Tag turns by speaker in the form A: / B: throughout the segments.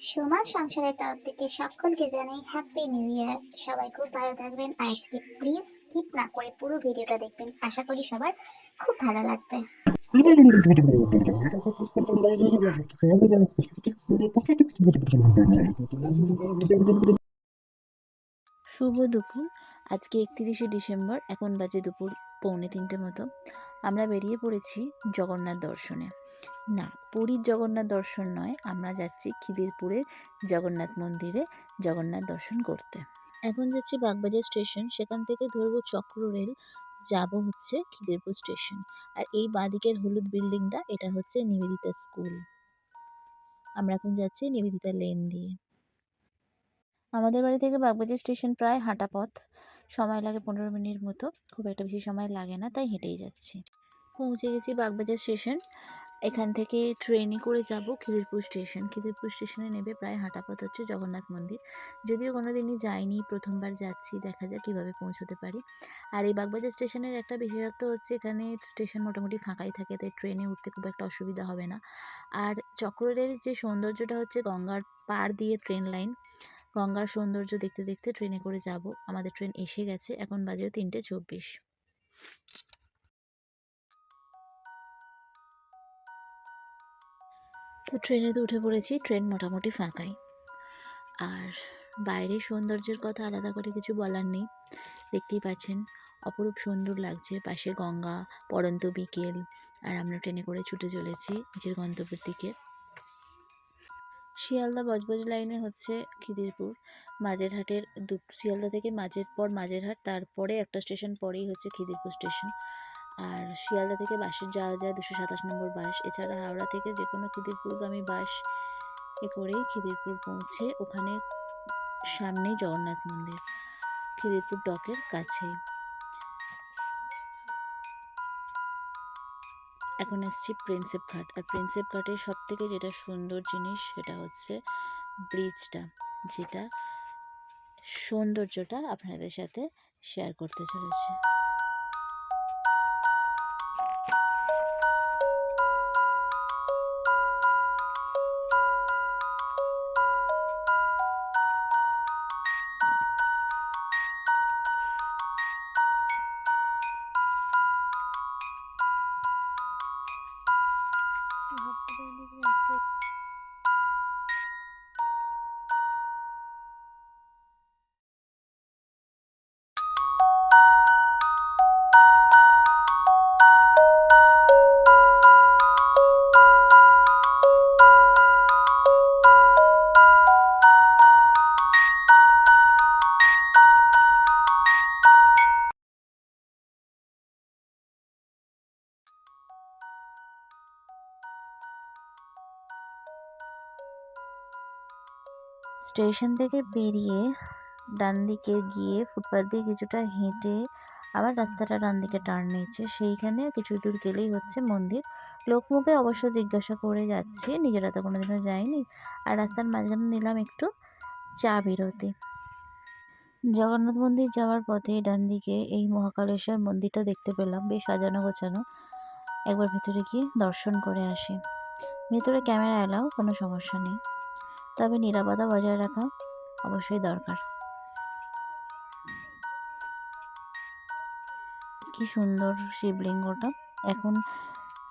A: সোমার সংসারের তরফ থেকে সকলকে জানাই হ্যাপি নিউ ইয়ার সবাই খুব ভালো থাকবেন। আজকে প্লিজ স্কিপ না করে পুরো ভিডিওটা দেখবেন। আশা করি সবার খুব ভালো লাগবে।
B: শুভ দুপুর। আজকে একত্রিশে ডিসেম্বর, এখন বাজে দুপুর পৌনে তিনটে মতো। আমরা বেরিয়ে পড়েছি জগন্নাথ দর্শনে। না, পুরীর জগন্নাথ দর্শন নয়, আমরা যাচ্ছি খিদিরপুরের জগন্নাথ মন্দিরে জগন্নাথ দর্শন করতে। এখন যাচ্ছি বাগবাজার স্টেশন, সেখান থেকে ধরবো চক্র রেল, যাব হচ্ছে খিদিরপুর স্টেশন। আর এই বাঁদিকের হলুদ বিল্ডিংটা, এটা হচ্ছে নিবেদিতা স্কুল। আমরা এখন যাচ্ছি নিবেদিতা লেন দিয়ে। আমাদের বাড়ি থেকে বাগবাজার স্টেশন প্রায় হাঁটা পথ। সময় লাগে পনেরো মিনিট মতো, খুব একটা বেশি সময় লাগে না, তাই হেঁটেই যাচ্ছি। পৌঁছে গেছি বাগবাজার স্টেশন। এখান থেকে ট্রেনে করে যাব খিদিরপুর স্টেশন। খিদিরপুর স্টেশনে নেবে প্রায় হাঁটা পথ হচ্ছে জগন্নাথ মন্দির। যদিও কোনো দিনই যাইনি, প্রথমবার যাচ্ছি, দেখা যাক কীভাবে পৌঁছতে পারি। আর এই বাগবাজার স্টেশনের একটা বিশেষত্ব হচ্ছে এখানে স্টেশন মোটামুটি ফাঁকাই থাকে, তাই ট্রেনে উঠতে খুব একটা অসুবিধা হবে না। আর চক্ররের যে সৌন্দর্যটা হচ্ছে গঙ্গার পাড় দিয়ে ট্রেন লাইন, গঙ্গার সৌন্দর্য দেখতে দেখতে ট্রেনে করে যাব। আমাদের ট্রেন এসে গেছে, এখন বাজেও তিনটে চব্বিশ। তো ট্রেনে তো উঠে পড়েছি, ট্রেন মোটামুটি ফাঁকাই। আর বাইরের সৌন্দর্যের কথা আলাদা করে কিছু বলার নেই। দেখতেই পাচ্ছেন, অপরূপ সুন্দর লাগছে, পাশে গঙ্গা, পড়ন্ত বিকেল, আর আমরা ট্রেনে করে ছুটে চলেছি নিজের গন্তব্যের দিকে। শিয়ালদা বজবজ লাইনে হচ্ছে খিদিরপুর। মাঝেরহাটের দু শিয়ালদা থেকে মাঝের পর মাঝেরহাট, তারপরে একটা স্টেশন, পরেই হচ্ছে খিদিরপুর স্টেশন। আর শিয়ালদা থেকে বাসের যাওয়া যায় দুশো সাতাশ নম্বর বাস এছাড়া হাওড়া থেকে যে কোনো খিদিরপুরগামী বাস এ করেই খিদিরপুর পৌঁছে ওখানে সামনেই জগন্নাথ মন্দির, খিদিরপুর ডকের কাছেই। এখন এসছি প্রিন্সেপ ঘাট। আর প্রিন্সেপ ঘাটের সব থেকে যেটা সুন্দর জিনিস সেটা হচ্ছে ব্রিজটা, যেটা সৌন্দর্যটা আপনাদের সাথে শেয়ার করতে চলেছে। স্টেশন থেকে বেরিয়ে ডান দিকে গিয়ে ফুটপাথ দিয়ে কিছুটা হেঁটে আবার রাস্তাটা ডান দিকে টার্ন নিয়েছে। সেইখানে কিছু দূর গেলেই হচ্ছে মন্দির। লোকমুখে অবশ্য জিজ্ঞাসা করে যাচ্ছি, নিজেরা তো কোনোদিনও যায়নি। আর রাস্তার মাঝখানে নিলাম একটু চা বিরতি। জগন্নাথ মন্দির যাওয়ার পথে ডান দিকে এই মহাকালেশ্বর মন্দিরটা দেখতে পেলাম, বেশ সাজানো গোছানো। একবার ভেতরে গিয়ে দর্শন করে আসি। ভেতরে ক্যামেরা এলাও, কোনো সমস্যা নেই। তবে নিরাপত্তা বজায় রাখা অবশ্যই দরকার। কি সুন্দর শিবলিঙ্গটা। এখন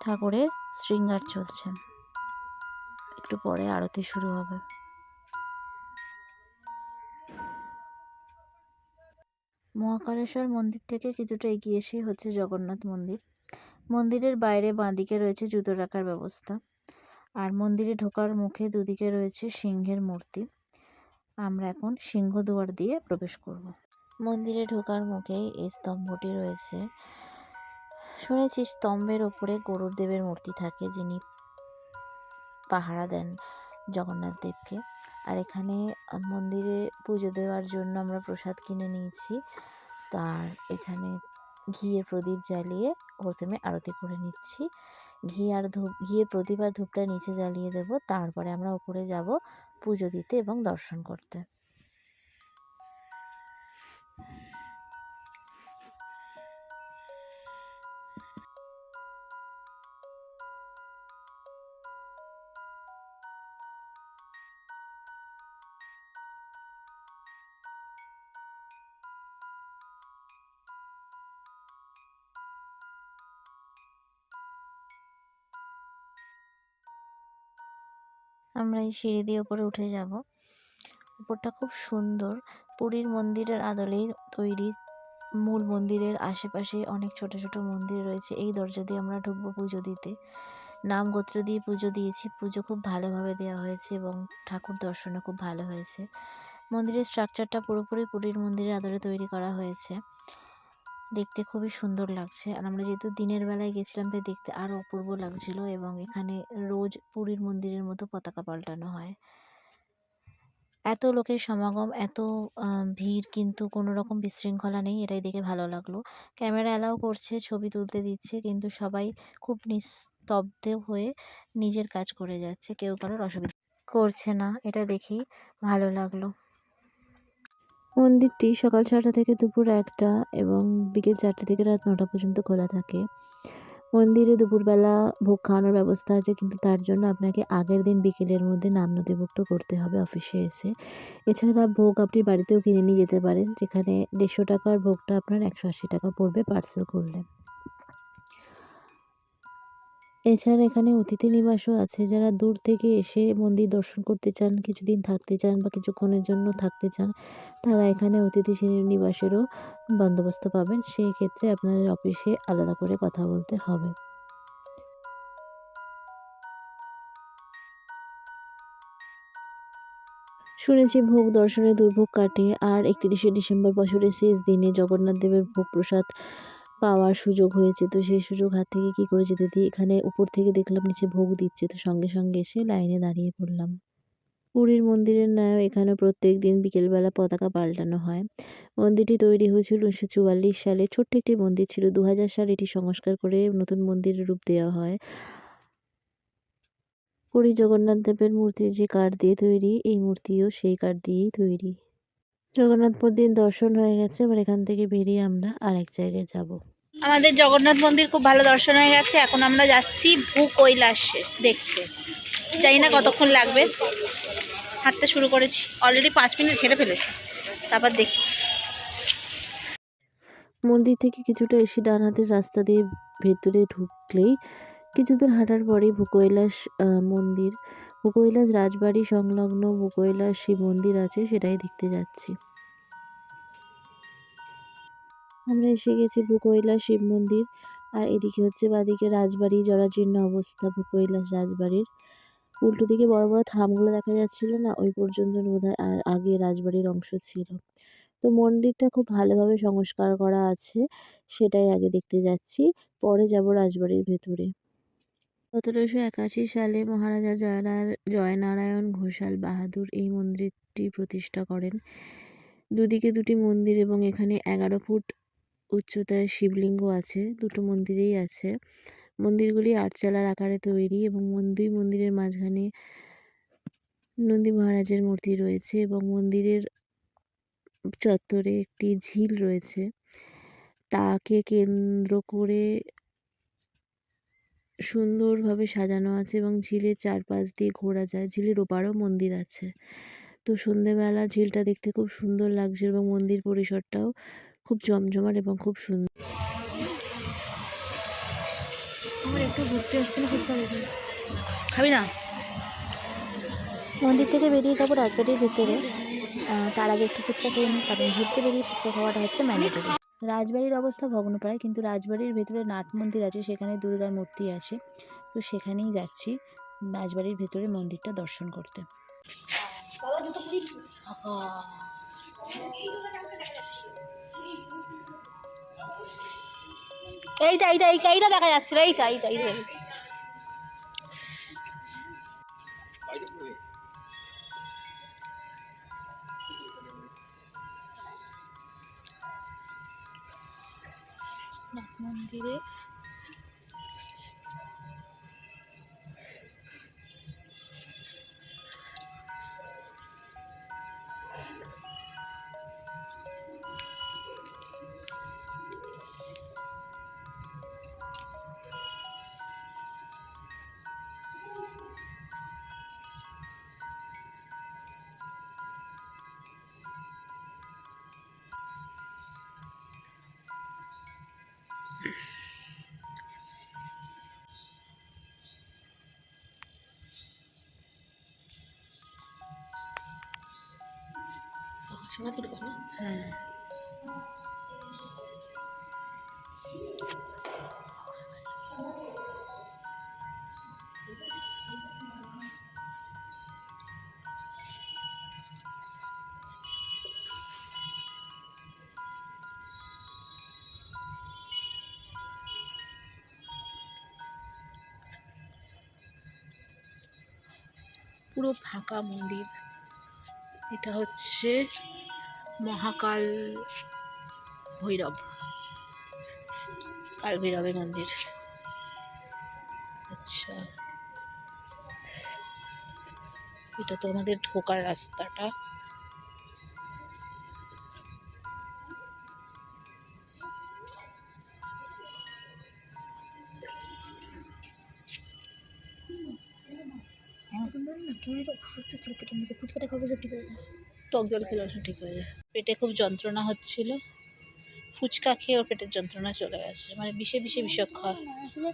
B: ঠাকুরের শৃঙ্গার চলছে। একটু পরে আরতি শুরু হবে। মহাকালেশ্বর মন্দির থেকে কিছুটা এগিয়ে এসে হচ্ছে জগন্নাথ মন্দির। মন্দিরের বাইরে বাঁদিকে রয়েছে জুতো রাখার ব্যবস্থা। আর মন্দিরে ঢোকার মুখে দুদিকে রয়েছে সিংহের মূর্তি। আমরা এখন সিংহদুয়ার দিয়ে প্রবেশ করব। মন্দিরে ঢোকার মুখে এই স্তম্ভটি রয়েছে। শুনেছি স্তম্ভের ওপরে গরুর দেবের মূর্তি থাকে, যিনি পাহারা দেন জগন্নাথ দেবকে। আর এখানে মন্দিরে পুজো দেওয়ার জন্য আমরা প্রসাদ কিনে নিয়েছি। তার এখানে ঘিয়ে প্রদীপ জ্বালিয়ে প্রথমে আরতি করে নিচ্ছি। ঘি আর ধূপ, ঘিয়ের প্রদীপ আর ধূপটা নিচে জ্বালিয়ে দেবো। তারপরে আমরা উপরে যাব পুজো দিতে এবং দর্শন করতে। আমরা এই সিঁড়ি দিয়ে উপরে উঠে যাব। উপরটা খুব সুন্দর। পুরীর মন্দিরের আদলেই তৈরি। মূল মন্দিরের আশেপাশে অনেক ছোট ছোট মন্দির রয়েছে। এই দরজা দিয়ে আমরা ঢুকবো পুজো দিতে। নাম গোত্র দিয়ে পুজো দিয়েছি। পুজো খুব ভালোভাবে দেওয়া হয়েছে এবং ঠাকুর দর্শনও খুব ভালো হয়েছে। মন্দিরের স্ট্রাকচারটা পুরোপুরি পুরীর মন্দিরের আদলে তৈরি করা হয়েছে। দেখতে খুবই সুন্দর লাগছে। আর আমরা যেহেতু দিনের বেলায় গেছিলাম, তাই দেখতে আরও অপূর্ব লাগছিল এবং এখানে রোজ পুরীর মন্দিরের মতো পতাকা পাল্টানো হয়। এত লোকের সমাগম, এত ভিড় কিন্তু কোনো রকম বিশৃঙ্খলা নেই, এটাই দেখে ভালো লাগল। ক্যামেরা অ্যালাউ করছে, ছবি তুলতে দিচ্ছে, কিন্তু সবাই খুব নিস্তব্ধ হয়ে নিজের কাজ করে যাচ্ছে, কেউ কারোর অসুবিধা করছে না, এটা দেখেই ভালো লাগল। মন্দিরটি সকাল ছটা থেকে দুপুর একটা এবং বিকেল চারটে থেকে রাত নটা পর্যন্ত খোলা থাকে। মন্দিরে দুপুরবেলা ভোগ খাওয়ানোর ব্যবস্থা আছে, কিন্তু তার জন্য আপনাকে আগের দিন বিকেলের মধ্যে নাম নথিভুক্ত করতে হবে অফিসে এসে। এছাড়া ভোগ আপনি বাড়িতেও কিনে নিয়ে যেতে পারেন, যেখানে দেড়শো টাকার ভোগটা আপনার একশো আশি টাকা পড়বে পার্সেল করলে। এছাড়া এখানে অতিথি নিবাসও আছে। যারা দূর থেকে এসে মন্দির দর্শন করতে চান, কিছুদিন থাকতে চান বা কিছুক্ষণের জন্য থাকতে চান, তারা এখানে অতিথি নিবাসেরও বন্দোবস্ত পাবেন। সেই ক্ষেত্রে আপনাদের অফিসে আলাদা করে কথা বলতে হবে। শুনেছি ভোগ দর্শনে দুর্ভোগ কাটে। আর একত্রিশে ডিসেম্বর বছরের শেষ দিনে জগন্নাথ দেবের ভোগ প্রসাদ পাওয়ার সুযোগ হয়েছে। তো সেই সুযোগ হাত থেকে কী করে যেতে? দিই এখানে উপর থেকে দেখলাম, নিচে ভোগ দিচ্ছে। তো সঙ্গে সঙ্গে এসে লাইনে দাঁড়িয়ে পড়লাম। পুরীর মন্দিরের ন্যায় এখানে প্রত্যেক দিন বিকেলবেলা পতাকা পাল্টানো হয়। মন্দিরটি তৈরি হয়েছিল উনিশশো চুয়াল্লিশ সালে। ছোট্ট একটি মন্দির ছিল। দু হাজার সালে এটি সংস্কার করে নতুন মন্দিরের রূপ দেওয়া হয়। পুরী জগন্নাথ দেবের মূর্তি যে কাঠ দিয়ে তৈরি, এই মূর্তিও সেই কাঠ দিয়েই তৈরি। জগন্নাথ মন্দির দর্শন হয়ে গেছে। এবার এখান থেকে বেরিয়ে আমরা আর এক জায়গায় যাব।
C: আমাদের জগন্নাথ মন্দির খুব ভালো দর্শন হয়ে গেছে। এখন আমরা যাচ্ছি ভূ কৈলাসে দেখতে। জানি না কতক্ষণ লাগবে। হাঁটতে শুরু করেছি। অলরেডি পাঁচ মিনিট হেঁটে ফেলেছি। তারপর দেখি।
B: মন্দির থেকে কিছুটা এসে ডান হাতের রাস্তা দিয়ে ভেতরে ঢুকলেই কিছুদূর হাঁটার পরেই ভূকৈলাস মন্দির, ভূকৈলাস রাজবাড়ি সংলগ্ন ভূকৈলাস শিব মন্দির আছে, সেটাই দেখতে যাচ্ছি। আমরা এসে গেছি ভূকৈলাস শিব মন্দির। আর এদিকে হচ্ছে বাদিকে রাজবাড়ি, জরাজীর্ণ অবস্থা ভূকৈলাস রাজবাড়ির। উল্টো দিকে বড় বড় থামগুলো দেখা যাচ্ছিল না, ওই পর্যন্ত বোধহয় আগে রাজবাড়ির অংশ ছিল। তো মন্দিরটা খুব ভালোভাবে সংস্কার করা আছে, সেটাই আগে দেখতে যাচ্ছি। পরে যাব রাজবাড়ির ভেতরে। সতেরোশো একাশি সালে মহারাজা জয়নার জয়নারায়ণ ঘোষাল বাহাদুর এই মন্দিরটি প্রতিষ্ঠা করেন। দুদিকে দুটি মন্দির এবং এখানে এগারো ফুট উচ্চতায় শিবলিঙ্গ আছে, দুটো মন্দিরেই আছে। মন্দিরগুলি আটচালার আকারে তৈরি এবং মন্দির মন্দিরের মাঝখানে নন্দী মহারাজের মূর্তি রয়েছে এবং মন্দিরের চত্বরে একটি ঝিল রয়েছে। তাকে কেন্দ্র করে সুন্দরভাবে সাজানো আছে এবং ঝিলের চারপাশ দিয়ে ঘোরা যায়। ঝিলের ওপারও মন্দির আছে। তো সন্ধেবেলা ঝিলটা দেখতে খুব সুন্দর লাগছে এবং মন্দির পরিসরটাও খুব জমজমাট এবং খুব সুন্দর।
C: আমার একটু ঘুরতে এসেছি না ফুচকা দেখি খাবি না?
B: মন্দির থেকে বেরিয়ে যাব রাজবাড়ির ভিতরে। তার আগে একটু ফুচকা খেয়ে নিই কারণ ঘুরতে বেরিয়ে ফুচকা খাওয়াটা হচ্ছে ম্যান্ডেটরি রাজবাড়ির অবস্থা ভগ্নপ্রায় কিন্তু রাজবাড়ির ভেতরে নাট মন্দির আছে সেখানে দুর্গার মূর্তি আছে। তো সেখানেই যাচ্ছি রাজবাড়ির ভেতরে মন্দিরটা দর্শন করতে।
C: এইটা এইটা এই এইটা দেখা যাচ্ছে রে, এইটা এইটা এইটা।
B: 아,
C: 장난꾸러기 하나? 응. পুরো ফাঁকা মন্দির। এটা হচ্ছে মহাকাল ভৈরব। কাল ভৈরবের মন্দির। আচ্ছা। এটা তো আমাদের ঢোকার রাস্তাটা। টক জল খেলে ওষুধ ঠিক হয়ে যায়। পেটে খুব যন্ত্রণা হচ্ছিল। ফুচকা খেয়ে ওর পেটের যন্ত্রণা চলে গেছে। মানে বিষে বিষে বিষক্ষয়
D: আসলে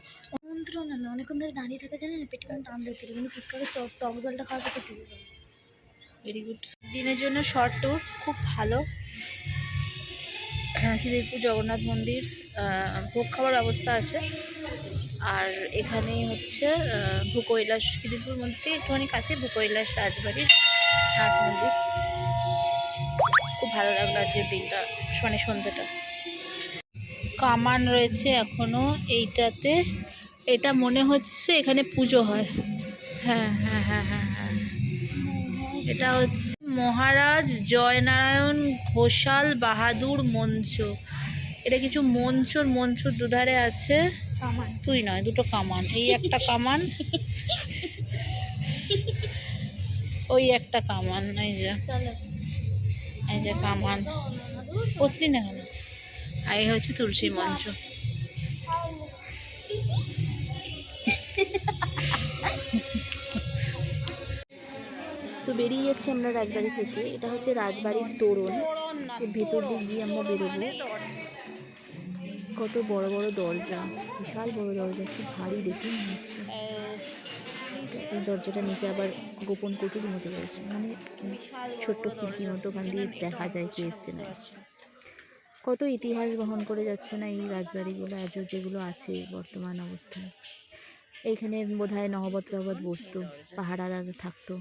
D: যন্ত্রণা না। অনেকক্ষণ ধরে দাঁড়িয়ে থাকা যায় না পেটে কোনো টান দিচ্ছিল কিন্তু ফুচকাকে টক টক জলটা খাওয়ার পর ঠিক হয়ে
C: ভেরি গুড দিনের জন্য শর্ট ট্যুর খুব ভালো। হ্যাঁ খিদিরপুর জগন্নাথ মন্দির। ভোগ খাওয়ার ব্যবস্থা আছে। আর এখানে হচ্ছে ভূকৈলাস খিদিরপুর থেকে একটুখানি কাছে ভূকৈলাস রাজবাড়ির নাট মন্দির। খুব ভালো লাগল আজকের দিনটা মানে সন্ধ্যাটা। কামান রয়েছে এখনও, এইটাতে, এটা মনে হচ্ছে এখানে পুজো হয়। হ্যাঁ হ্যাঁ হ্যাঁ হ্যাঁ হ্যাঁ। এটা হচ্ছে মহারাজ জয়নারায়ণ ঘোষাল বাহাদুর মঞ্চ। এটা কিছু মঞ্চর মঞ্চর দুধারে আছে।
D: কামান।
C: তুই নয় দুটো কামান। এই একটা কামান। ওই একটা কামান এই যে। এই যে কামান। বসলি না কেন? আর এই হচ্ছে তুলসী মঞ্চ।
B: তো বেরিয়ে যাচ্ছি আমরা রাজবাড়ি থেকে। এটা হচ্ছে রাজবাড়ির তোরণ। ভেতর দিয়ে গিয়ে আমরা বেরোবো। কত বড় বড় দরজা। বিশাল বড় দরজা খুব ভারী দেখে মনে হচ্ছে। এই দরজাটা নিচে আবার গোপন কুটির মতো রয়েছে। মানে ছোট্ট খিড়কির মতো ওখান দিয়ে দেখা যায় কে এসছে না এসছে। কত ইতিহাস বহন করে যাচ্ছে না এই রাজবাড়িগুলো আজও যেগুলো আছে বর্তমান অবস্থায়। এইখানে বোধ হয় নহবত বসতো পাহাড়া দাদা থাকতো।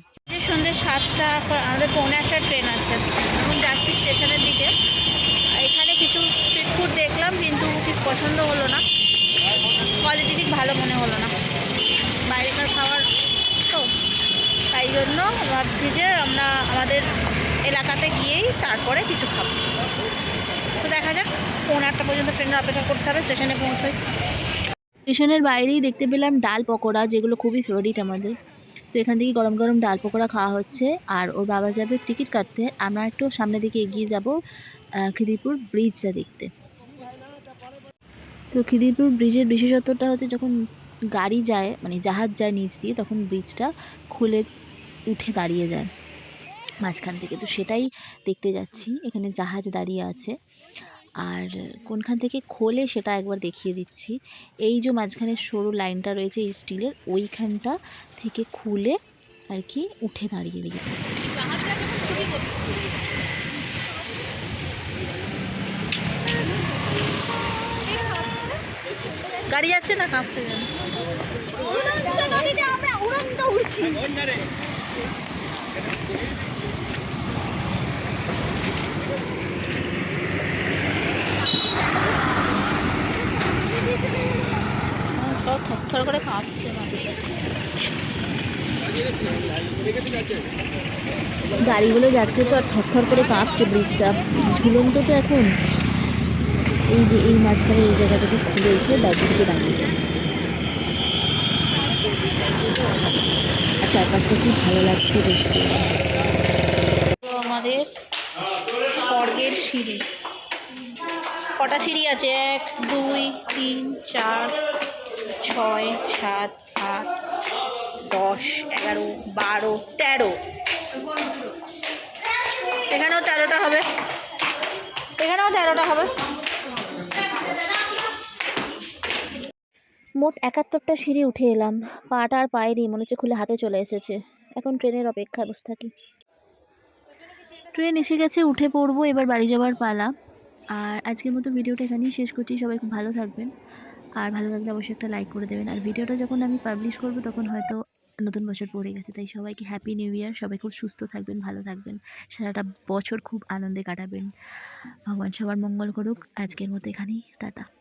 C: সন্ধ্যে সাতটা, আমাদের পৌনে একটা ট্রেন আছে। এখন যাচ্ছি স্টেশনের দিকে। কিছু স্ট্রিট ফুড দেখলাম, কিন্তু ঠিক পছন্দ হলো না। কোয়ালিটি ঠিক ভালো মনে হলো না। বাইরেকার খাবার তো, তাই জন্য ভাবছি যে আমরা আমাদের এলাকাতে গিয়েই তারপরে কিছু খাব। তো দেখা যাক, পৌনে একটা পর্যন্ত ট্রেনের অপেক্ষা করতে হবে, স্টেশনে পৌঁছোই।
B: স্টেশনের বাইরেই দেখতে পেলাম ডাল পকোড়া, যেগুলো খুবই ফেভারিট আমাদের। তো এখান থেকে গরম গরম ডাল পকোড়া খাওয়া হচ্ছে, আর ওর বাবা যাবে টিকিট কাটতে। আমরা একটু সামনের দিকে এগিয়ে যাব। খিদিরপুর ব্রিজটা দেখতে। তো খিদিরপুর ব্রিজের বিশেষত্বটা হচ্ছে যখন গাড়ি যায় মানে জাহাজ যায় নিচ দিয়ে, তখন ব্রিজটা খুলে উঠে দাঁড়িয়ে যায় মাঝখান থেকে। তো সেটাই দেখতে যাচ্ছি। এখানে জাহাজ দাঁড়িয়ে আছে। আর কোনখান থেকে খোলে সেটা একবার দেখিয়ে দিচ্ছি। এই যে মাঝখানে সরু লাইনটা রয়েছে স্টিলের ওইখানটা থেকে খুলে আর কি উঠে দাঁড়িয়ে দিকে
C: গাড়ি যাচ্ছে না, কাঁপছে যেন
D: আমরা
C: করে কাঁপছে
B: গাড়িগুলো যাচ্ছে তো আর থরথর করে কাঁপছে ব্রিজটা ঝুলন্ত তো এখন। এই যে এই মাঝখানে এই জায়গাটাকে খুলে উঠে দাঁড়িয়ে দাঁড়িয়ে যায়। আর চারপাশটা কি ভালো লাগছে দেখতে?
C: আমাদের স্বর্গের সিঁড়ি। কটা সিঁড়ি আছে? এক, দুই, তিন, চার, ছয়, সাত, আট, দশ, এগারো, বারো, তেরো। এখানেও তেরোটা হবে। এখানেও তেরোটা হবে।
B: মোট একাত্তরটা সিঁড়ি উঠে এলাম। পাটা আর পায়েরই মনে হচ্ছে খুলে হাতে চলে এসেছে। এখন ট্রেনের অপেক্ষায় বসে থাকি। ট্রেন এসে গেছে, উঠে পড়ব, এবার বাড়ি যাওয়ার পালা। আর আজকের মতো ভিডিওটা এখানেই শেষ করছি। সবাই খুব ভালো থাকবেন। আর ভালো লাগলে অবশ্যই একটা লাইক করে দেবেন। আর ভিডিওটা যখন আমি পাবলিশ করব, তখন হয়তো নতুন বছর পড়ে গেছে। তাই সবাইকে হ্যাপি নিউ ইয়ার সবাই খুব সুস্থ থাকবেন, ভালো থাকবেন। সারাটা বছর খুব আনন্দে কাটাবেন। ভগবান সবার মঙ্গল করুক। আজকের মতো এখানেই। টাটা।